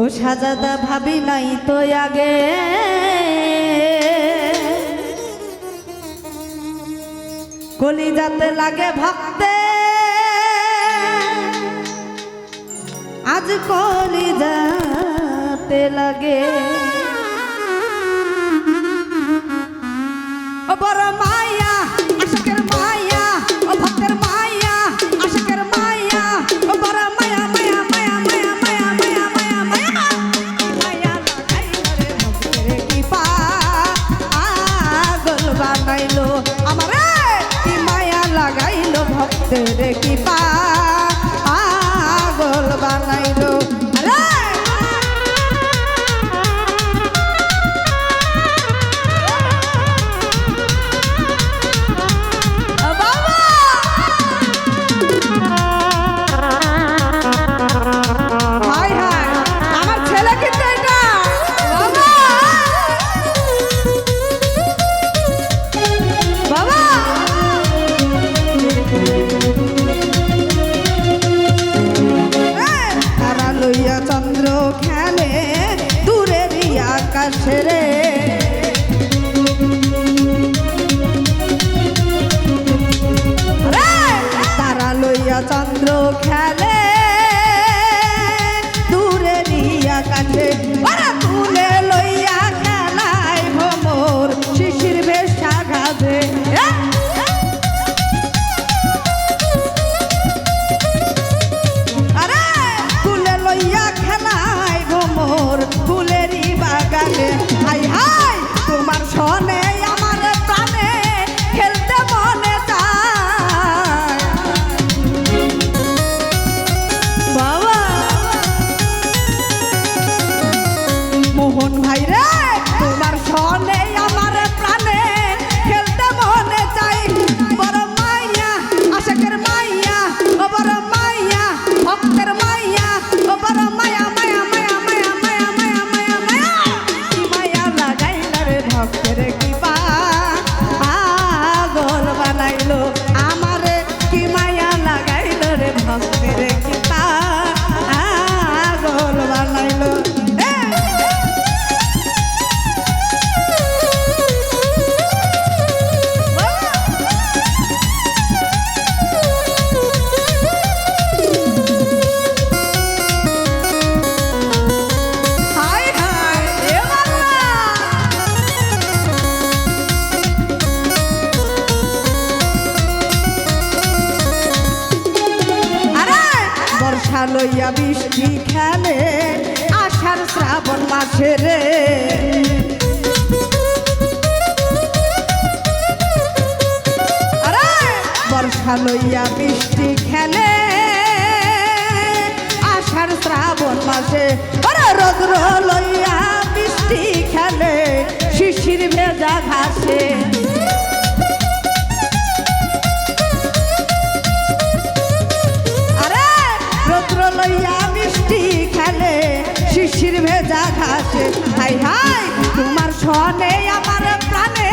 ও সাজাদা ভাবি নাই তো আগে। কলি যাতে লাগে ভক্তে আজ কলি যাতে লাগে। They keep. মোহন ভাইরা। লইয়া বৃষ্টি খেলে, আষাঢ় শ্রাবণ মাসে রে। বর্ষা লইয়া বৃষ্টি খেলে, আষাঢ় শ্রাবণ মাসে। রৌদ্র লইয়া বৃষ্টি খেলে, শিশির ভেজা ঘাসে। হাই হাই তোমার সনে আমার প্রাণে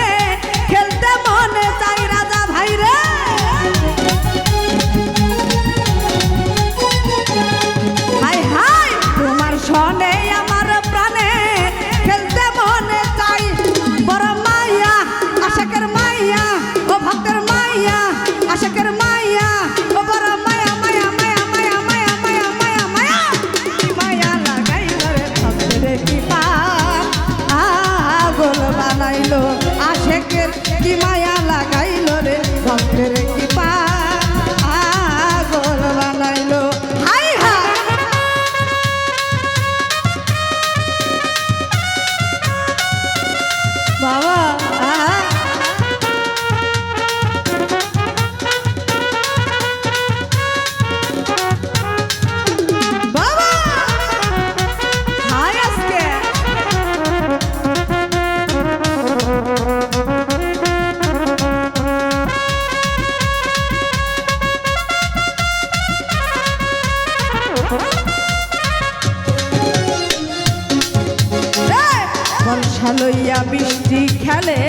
আশা লইয়া বৃষ্টি খেলে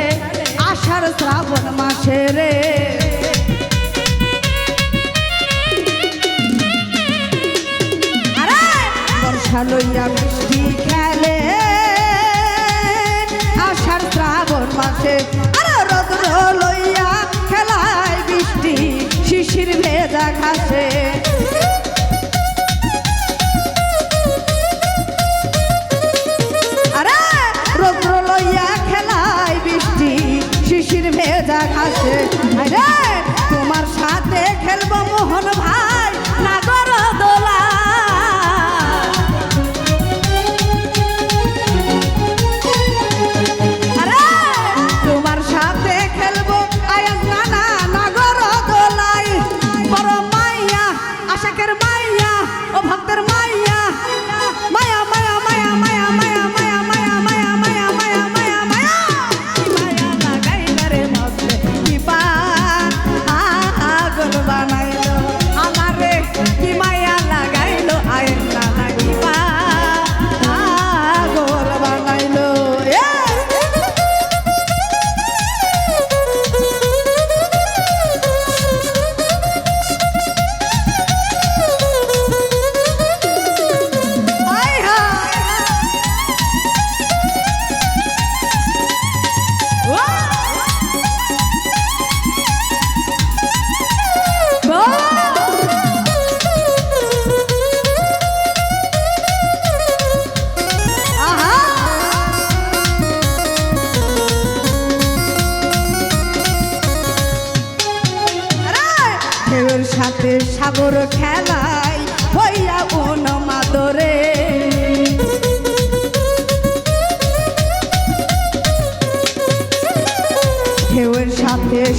আষাঢ় শ্রাবণ মাসে রে। বর্ষা লইয়া বৃষ্টি খেলে আষাঢ় শ্রাবণ মাসে। রোদ লইয়া খেলায় বৃষ্টি, শিশির ভেজা ঘাসে।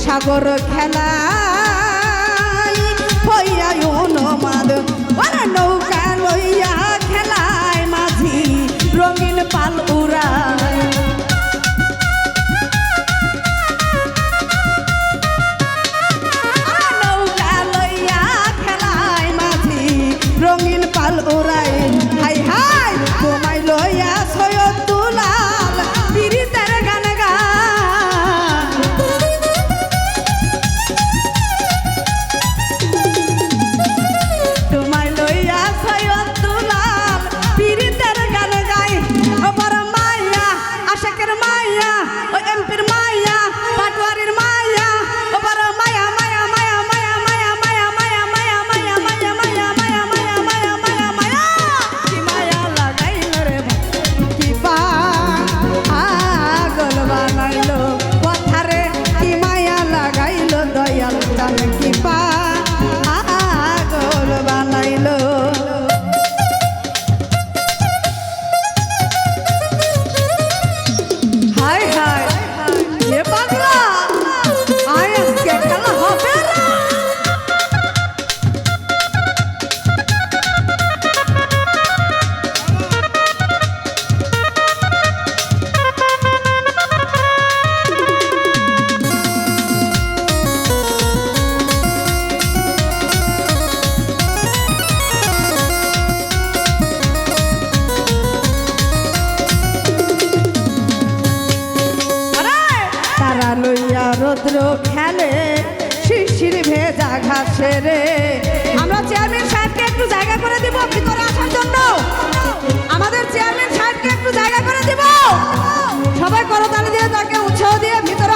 সাগর খেলায় হইয়াই অনুমাদ নৌকা লইয়া খেলায় মাঝি রঙিন পাল উড় ভদ্র খেলে শিশির ভেজা ঘাসে রে। আমরা চেয়ারম্যান সাহেবকে একটু জায়গা করে দিব ভিতরে আসার জন্য? আমাদের চেয়ারম্যান সাহেবকে একটু জায়গা করে দিব। সবাই করতালি দিয়ে তাকে উৎসাহ দিয়ে ভিতরে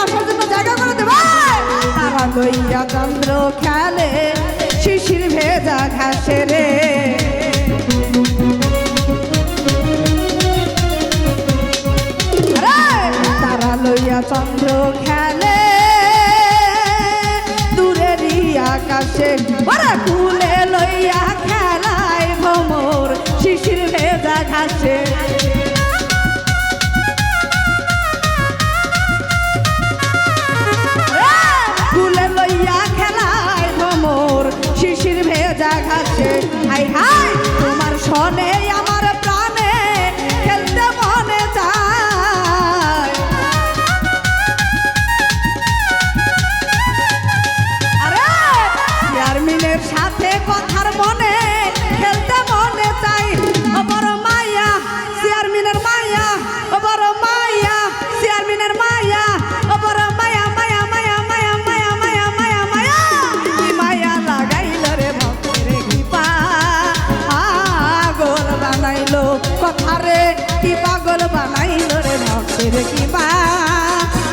কি বা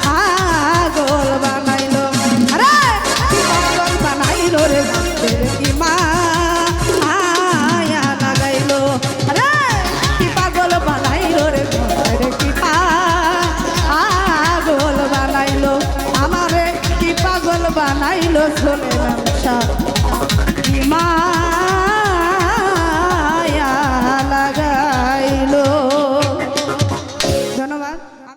পাগল বানাইলো। আরে বানাইলো রে আমাদের কি আয়া লাগাইলো। আরে, কি পাগল বানাইলো রে আমাদের কি বানাইলো। আমারে কি পাগল বানাইলো শোনে